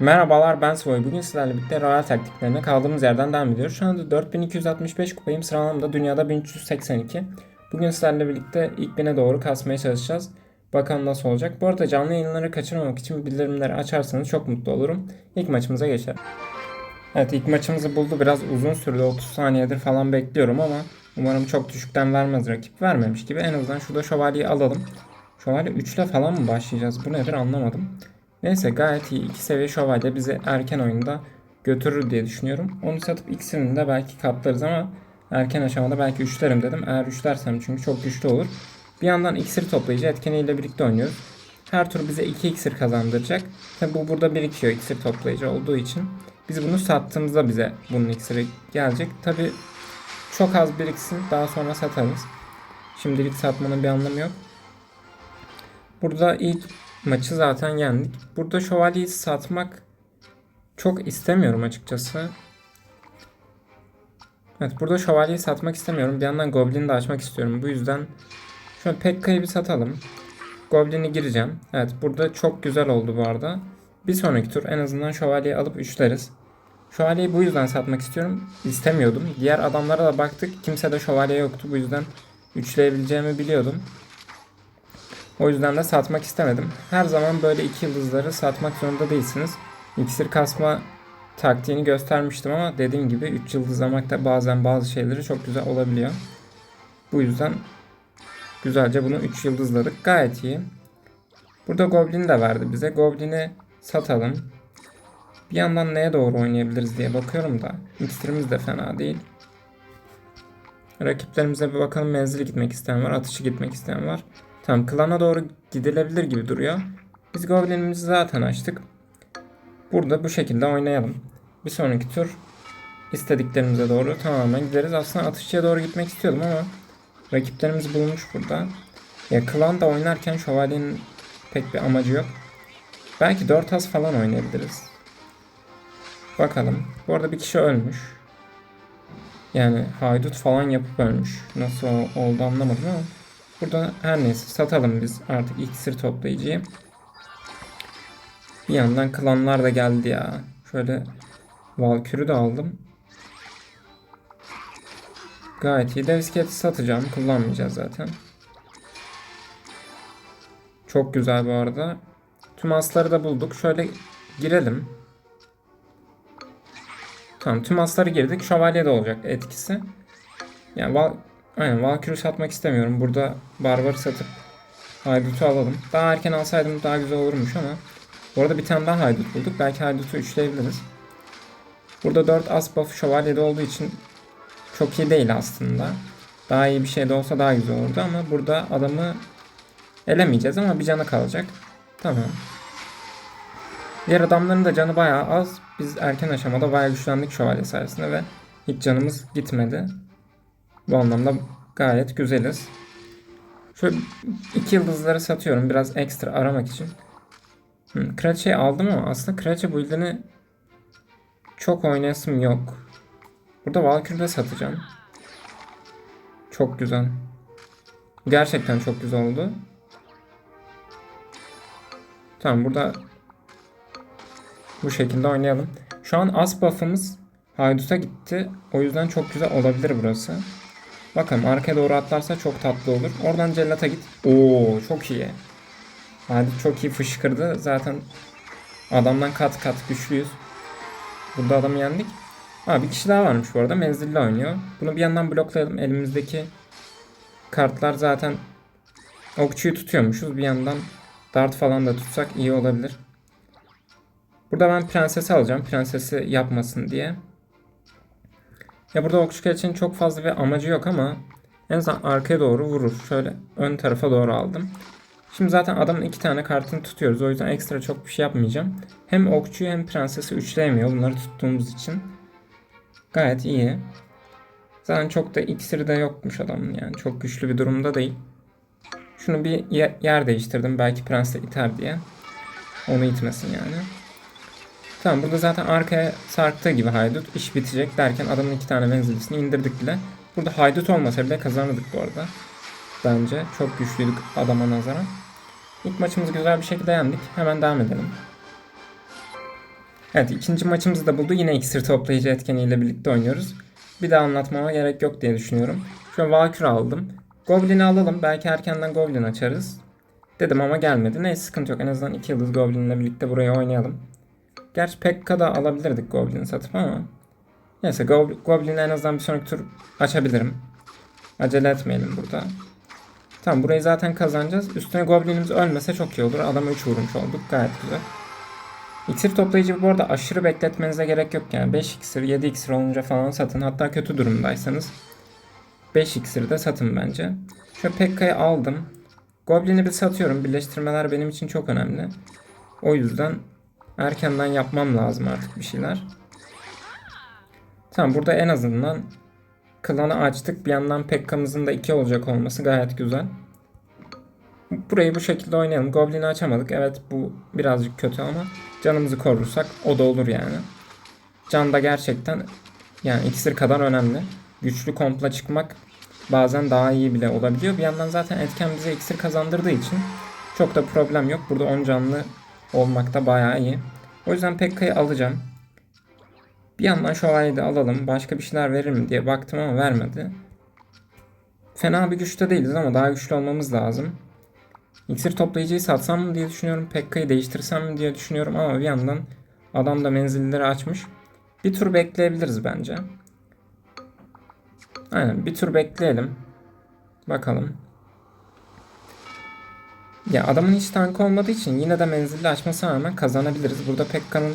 Merhabalar ben Svoy. Bugün sizlerle birlikte Royal taktiklerine kaldığımız yerden devam ediyoruz. Şu anda 4265 kupayım. Sıralamamda dünyada 1382. Bugün sizlerle birlikte ilk bine doğru kasmaya çalışacağız. Bakalım nasıl olacak. Bu arada canlı yayınları kaçırmamak için bildirimleri açarsanız çok mutlu olurum. İlk maçımıza geçelim. Evet ilk maçımızı buldu. Biraz uzun sürdü. 30 saniyedir falan bekliyorum ama umarım çok düşükten vermez rakip. Vermemiş gibi. En azından şurada şövalyeyi alalım. Şövalye 3 ile falan mı başlayacağız? Bu nedir anlamadım. Neyse gayet iyi. 2 seviye şövalye bizi erken oyunda götürür diye düşünüyorum. Onu satıp iksirini de belki katlarız ama erken aşamada belki üçlerim dedim. Eğer üçlersem çünkü çok güçlü olur. Bir yandan iksir toplayıcı etkeniyle birlikte oynuyoruz. Her tur bize 2 iksir kazandıracak. Tabi bu burada birikiyor iksir toplayıcı olduğu için. Biz bunu sattığımızda bize bunun iksiri gelecek. Tabi çok az biriksin daha sonra satarız. Şimdilik satmanın bir anlamı yok. Burada ilk maçı zaten yendik. Burada şövalyeyi satmak çok istemiyorum açıkçası. Evet burada şövalyeyi satmak istemiyorum. Bir yandan Goblin'i de açmak istiyorum. Bu yüzden şöyle Pekka'yı bir satalım. Goblin'i gireceğim. Evet burada çok güzel oldu bu arada. Bir sonraki tur en azından şövalyeyi alıp üçleriz. Şövalyeyi bu yüzden satmak istiyorum. İstemiyordum. Diğer adamlara da baktık. Kimse de şövalye yoktu. Bu yüzden üçleyebileceğimi biliyordum. O yüzden de satmak istemedim. Her zaman böyle iki yıldızları satmak zorunda değilsiniz. İksir kasma taktiğini göstermiştim ama dediğim gibi 3 yıldızlamak da bazen bazı şeyleri çok güzel olabiliyor. Bu yüzden güzelce bunu 3 yıldızladık. Gayet iyi. Burada Goblin de verdi bize. Goblin'i satalım. Bir yandan neye doğru oynayabiliriz diye bakıyorum da. İksirimiz de fena değil. Rakiplerimize bir bakalım menzili gitmek isteyen var. Atışı gitmek isteyen var. Tamam klana doğru gidilebilir gibi duruyor. Biz Goblin'imizi zaten açtık. Burada bu şekilde oynayalım. Bir sonraki tur istediklerimize doğru tamamen gideriz. Aslında atışçıya doğru gitmek istiyordum ama rakiplerimiz bulmuş burada. Ya klan da oynarken şövalyenin pek bir amacı yok. Belki 4 as falan oynayabiliriz. Bakalım. Bu arada bir kişi ölmüş. Yani haydut falan yapıp ölmüş. Nasıl oldu anlamadım ama. Burada her neyse satalım biz artık iksir toplayıcıyı. Bir yandan klanlar da geldi ya. Şöyle Valkür'ü de aldım. Gayet iyi. Dev iskeleti satacağım. Kullanmayacağız zaten. Çok güzel bu arada. Tüm asları da bulduk. Şöyle girelim. Tamam tüm asları girdik. Şövalye de olacak etkisi. Yani Aynen Valkyrie'yi satmak istemiyorum. Burada Barbar'ı satıp Haydut'u alalım. Daha erken alsaydım daha güzel olurmuş ama. Bu arada bir tane daha Haydut bulduk. Belki Haydut'u üçleyebiliriz. Burada 4 as buff şövalyede olduğu için çok iyi değil aslında. Daha iyi bir şey de olsa daha güzel olurdu ama burada adamı elemeyeceğiz ama bir canı kalacak. Tamam. Diğer adamların da canı bayağı az. Biz erken aşamada bayağı güçlendik şövalye sayesinde ve hiç canımız gitmedi. Bu anlamda gayet güzeliz. Şöyle iki yıldızları satıyorum biraz ekstra aramak için. Hmm, kraliçeyi aldım ama aslında kraliçe build'ini çok oynayasım yok. Burada Valkyrie'de satacağım. Çok güzel. Gerçekten çok güzel oldu. Tamam burada bu şekilde oynayalım. Şu an as buff'ımız Haydut'a gitti. O yüzden çok güzel olabilir burası. Bakalım arkaya doğru atlarsa çok tatlı olur. Oradan cellata git. Oo çok iyi. Hadi çok iyi fışkırdı. Zaten adamdan kat kat güçlüyüz. Burada adamı yendik. Ha bir kişi daha varmış bu arada. Menzilli oynuyor. Bunu bir yandan bloklayalım. Elimizdeki kartlar zaten okçuyu tutuyormuşuz. Bir yandan dart falan da tutsak iyi olabilir. Burada ben prensesi alacağım. Prensesi yapmasın diye. Ya burada kraliçenin çok fazla bir amacı yok ama en azından arkaya doğru vurur. Şöyle ön tarafa doğru aldım. Şimdi zaten adamın iki tane kartını tutuyoruz. O yüzden ekstra çok bir şey yapmayacağım. Hem okçuyu hem prensesi üçleyemiyor bunları tuttuğumuz için. Gayet iyi. Zaten çok da iksiri de yokmuş adamın yani. Çok güçlü bir durumda değil. Şunu bir yer değiştirdim. Belki prensle iter diye. Onu itmesin yani. Tamam burada zaten arkaya sarktığı gibi haydut iş bitecek derken adamın iki tane menzilisini indirdik bile. Burada haydut olmasa bile kazanırdık bu arada. Bence çok güçlüydük adama nazaran. İlk maçımızı güzel bir şekilde yendik. Hemen devam edelim. Evet ikinci maçımızı da buldu. Yine iksir toplayıcı etkeniyle birlikte oynuyoruz. Bir daha anlatmama gerek yok diye düşünüyorum. An Valkyrie aldım. Goblin'i alalım. Belki erkenden Goblin açarız. Dedim ama gelmedi. Neyse sıkıntı yok. En azından 2 yıldız Goblin'le birlikte buraya oynayalım. Gerçi Pekka da alabilirdik Goblin'i satıp ama. Neyse Gob- Goblin'i en azından bir sonraki tur açabilirim. Acele etmeyelim burada. Tamam burayı zaten kazanacağız. Üstüne Goblin'imiz ölmese çok iyi olur. Adama 3 vurmuş olduk. Gayet güzel. İksir toplayıcı bu arada aşırı bekletmenize gerek yok yani. 5 iksir, 7 iksir olunca falan satın. Hatta kötü durumdaysanız 5 iksir de satın bence. Şöyle Pekka'yı aldım. Goblin'i bir satıyorum. Birleştirmeler benim için çok önemli. O yüzden erkenden yapmam lazım artık bir şeyler. Tamam burada en azından klanı açtık. Bir yandan Pekka'mızın da 2 olacak olması gayet güzel. Burayı bu şekilde oynayalım. Goblin'i açamadık. Evet bu birazcık kötü ama canımızı korursak o da olur yani. Can da gerçekten yani iksir kadar önemli. Güçlü kompla çıkmak bazen daha iyi bile olabiliyor. Bir yandan zaten etken bize iksir kazandırdığı için çok da problem yok. Burada 10 canlı olmak da bayağı iyi. O yüzden Pekka'yı alacağım. Bir yandan şövalyeyi de alalım. Başka bir şeyler verir mi diye baktım ama vermedi. Fena bir güçte değiliz ama daha güçlü olmamız lazım. İksir toplayıcıyı satsam mı diye düşünüyorum. Pekka'yı değiştirsem mi diye düşünüyorum ama bir yandan adam da menzilleri açmış. Bir tur bekleyebiliriz bence. Aynen bir tur bekleyelim. Bakalım. Ya adamın hiç tankı olmadığı için yine de menzilli açmasına rağmen kazanabiliriz. Burada Pekka'nın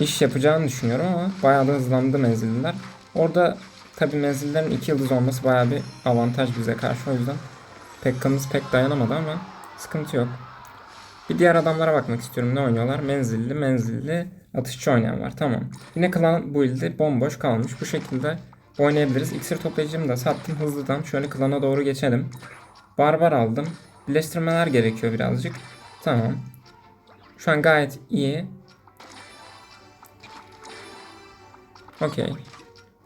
iş yapacağını düşünüyorum ama bayağı da hızlandı menzilliler. Orada tabi menzillerin 2 yıldız olması bayağı bir avantaj bize karşı o yüzden Pekka'mız pek dayanamadı ama sıkıntı yok. Bir diğer adamlara bakmak istiyorum. Ne oynuyorlar? Menzilli, menzilli, atışçı oynayan var. Tamam. Yine klan build'i bomboş kalmış. Bu şekilde oynayabiliriz. İksir toplayıcımı da sattım hızlıdan. Şöyle klana doğru geçelim. Barbar aldım. Birleştirmeler gerekiyor birazcık. Tamam. Şu an gayet iyi. Okey.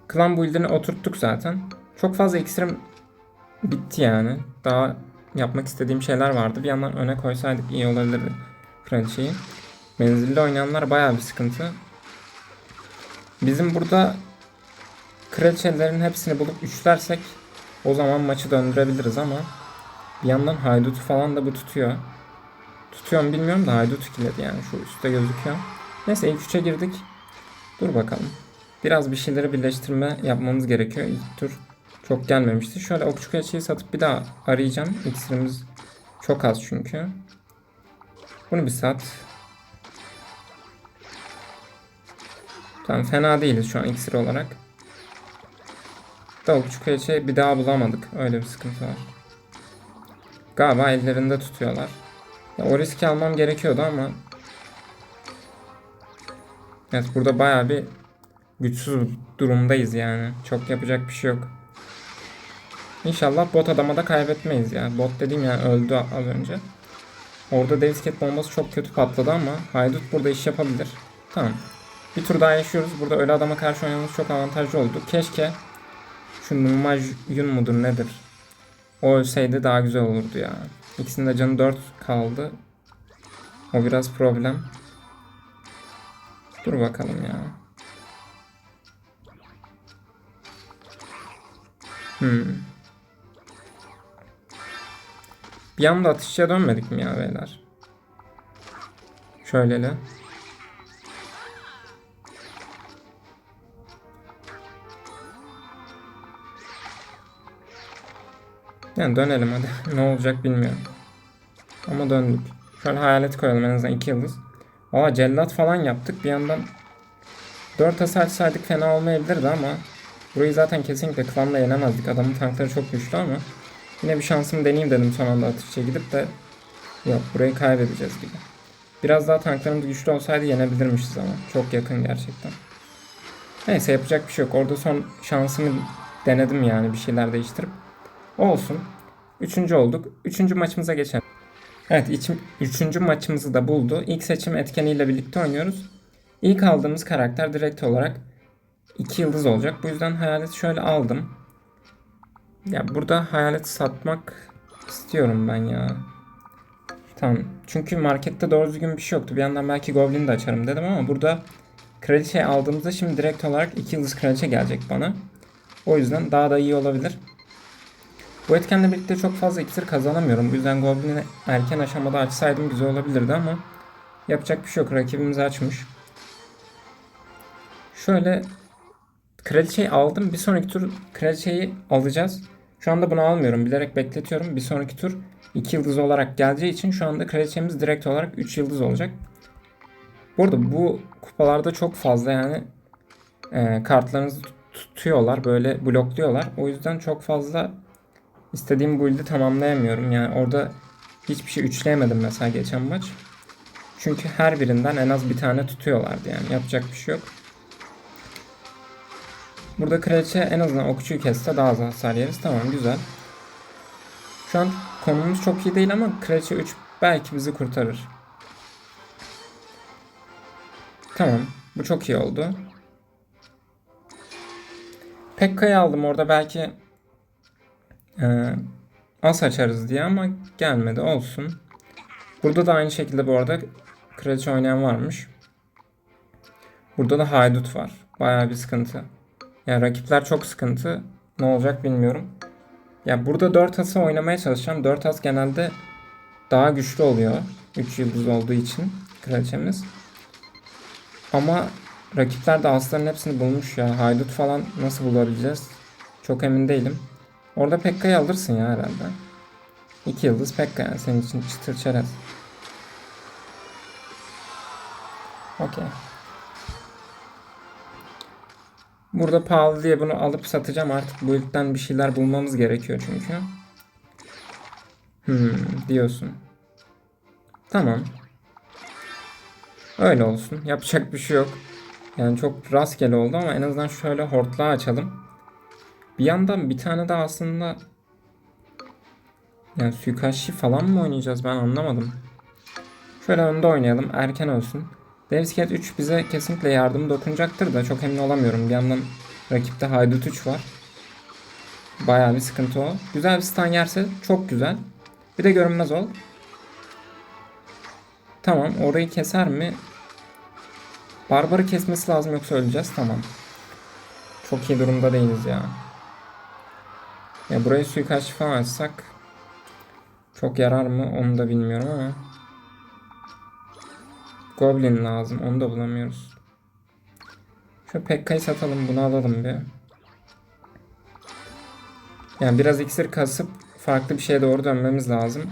Klan build'ini oturttuk zaten. Çok fazla iksirim bitti yani. Daha yapmak istediğim şeyler vardı. Bir yandan öne koysaydık iyi olabilirdi kraliçeyi. Menzilli oynayanlar bayağı bir sıkıntı. Bizim burada kraliçelerin hepsini bulup üçlersek o zaman maçı döndürebiliriz ama bir yandan haydutu falan da bu tutuyor. Tutuyor bilmiyorum da haydut ikiledi yani şu üstte gözüküyor. Neyse ilk üçe girdik. Dur bakalım. Biraz bir şeyleri birleştirme yapmamız gerekiyor. İlk tur çok gelmemişti. Şöyle okçu keçiyi satıp bir daha arayacağım. İksirimiz çok az çünkü. Bunu bir sat. Tamam fena değiliz şu an iksir olarak. Da okçu keçiyi bir daha bulamadık. Öyle bir sıkıntı var. Galiba ellerinde tutuyorlar. Ya, o riski almam gerekiyordu ama Evet burada baya bir güçsüz durumdayız yani. Çok yapacak bir şey yok. İnşallah bot adama da kaybetmeyiz ya. Bot dediğim yani öldü az önce. Orada Devisket bombası çok kötü patladı ama Haydut burada iş yapabilir. Tamam. Bir tur daha yaşıyoruz. Burada öyle adama karşı oynamamız çok avantajlı oldu. Keşke şu Numajun mudur nedir? O ölseydi daha güzel olurdu ya. İkisinin de canı 4 kaldı. O biraz problem. Dur bakalım ya. Hmm. Bir anda atışçıya dönmedik mi ya beyler? Şöyleli. Yani dönelim hadi. ne olacak bilmiyorum. Ama döndük. Şöyle hayalet koyalım en azından 2 yıldız. Valla cellat falan yaptık. Bir yandan 4 hasar saydık fena olmayabilirdi ama burayı zaten kesinlikle klanla yenemezdik. Adamın tankları çok güçlü ama yine bir şansımı deneyeyim dedim son anda atışçıya gidip de yok burayı kaybedeceğiz gibi. Biraz daha tanklarımız güçlü olsaydı yenebilirmişiz ama çok yakın gerçekten. Neyse yapacak bir şey yok. Orada son şansımı denedim yani bir şeyler değiştirip. Olsun. Üçüncü olduk. Üçüncü maçımıza geçelim. Evet içim, üçüncü maçımızı da buldu. İlk seçim etkeniyle birlikte oynuyoruz. İlk aldığımız karakter direkt olarak 2 yıldız olacak. Bu yüzden hayaleti şöyle aldım. Ya burada hayaleti satmak istiyorum ben ya. Tamam. Çünkü markette doğru düzgün bir şey yoktu. Bir yandan belki Goblin de açarım dedim ama burada kraliçe aldığımızda şimdi direkt olarak 2 yıldız kraliçe gelecek bana. O yüzden daha da iyi olabilir. Bu etkenle birlikte çok fazla iksir kazanamıyorum. Bu yüzden Goblin'i erken aşamada açsaydım güzel olabilirdi ama yapacak bir şey yok. Rakibimiz açmış. Şöyle kraliçeyi aldım. Bir sonraki tur kraliçeyi alacağız. Şu anda bunu almıyorum. Bilerek bekletiyorum. Bir sonraki tur 2 yıldız olarak geleceği için şu anda kraliçemiz direkt olarak 3 yıldız olacak. Bu arada bu kupalarda çok fazla yani e, kartlarınızı tut- tutuyorlar. Böyle blokluyorlar. O yüzden çok fazla istediğim build'i tamamlayamıyorum. Yani orada hiçbir şey üçleyemedim mesela geçen maç. Çünkü her birinden en az bir tane tutuyorlardı yani. Yapacak bir şey yok. Burada kraliçe en azından okçuyu kesse daha az hasar yeriz. Tamam güzel. Şu an konumuz çok iyi değil ama kraliçe 3 belki bizi kurtarır. Tamam. Bu çok iyi oldu. Pekka'yı aldım orada belki e, as açarız diye ama gelmedi olsun. Burada da aynı şekilde bu arada kraliçe oynayan varmış. Burada da haydut var. Bayağı bir sıkıntı. Yani rakipler çok sıkıntı. Ne olacak bilmiyorum. Ya burada 4 ası oynamaya çalışacağım. 4 as genelde daha güçlü oluyor. 3 yıldız olduğu için kraliçemiz. Ama rakipler de asların hepsini bulmuş ya. Haydut falan nasıl bulabileceğiz? Çok emin değilim. Orada Pekka'yı alırsın ya herhalde. 2 yıldız Pekka yani senin için çıtır çerez. Okey. Burada pahalı diye bunu alıp satacağım. Artık bu ilkten bir şeyler bulmamız gerekiyor çünkü. Hmm, diyorsun. Tamam. Öyle olsun. Yapacak bir şey yok. Yani çok rastgele oldu ama en azından şöyle hortlağı açalım. Bir yandan bir tane de aslında yani suikastçı falan mı oynayacağız ben anlamadım. Şöyle önde oynayalım. Erken olsun. Devsket 3 bize kesinlikle yardım dokunacaktır da çok emin olamıyorum. Bir yandan rakipte Haydut 3 var. Bayağı bir sıkıntı o. Güzel bir stun yerse çok güzel. Bir de görünmez ol. Tamam orayı keser mi? Barbarı kesmesi lazım yoksa öleceğiz. Tamam. Çok iyi durumda değiliz ya. Ya burayı suikastçı falan açsak çok yarar mı onu da bilmiyorum ama. Goblin lazım. Onu da bulamıyoruz. Şu Pekka'yı satalım. Bunu alalım bir. Yani biraz iksir kasıp farklı bir şeye doğru dönmemiz lazım.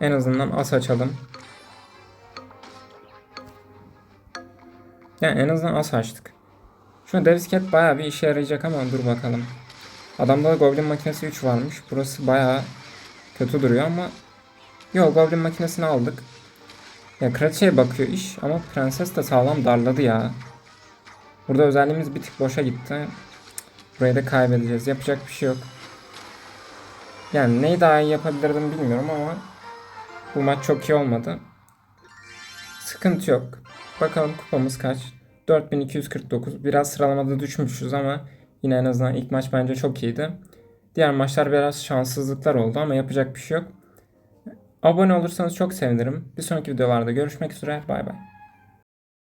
En azından as açalım. Yani en azından as açtık. Şu Devisket bayağı bir işe yarayacak ama dur bakalım. Adamda da Goblin makinesi 3 varmış. Burası bayağı kötü duruyor ama Yok Goblin makinesini aldık. Ya kraliçeye bakıyor iş ama prenses de sağlam darladı ya. Burada özelliğimiz bir tık boşa gitti. Burayı da kaybedeceğiz. Yapacak bir şey yok. Yani neyi daha iyi yapabilirdim bilmiyorum ama bu maç çok iyi olmadı. Sıkıntı yok. Bakalım kupamız kaç? 4249. Biraz sıralamada düşmüşüz ama yine en azından ilk maç bence çok iyiydi. Diğer maçlar biraz şanssızlıklar oldu ama yapacak bir şey yok. Abone olursanız çok sevinirim. Bir sonraki videolarda görüşmek üzere. Bay bay.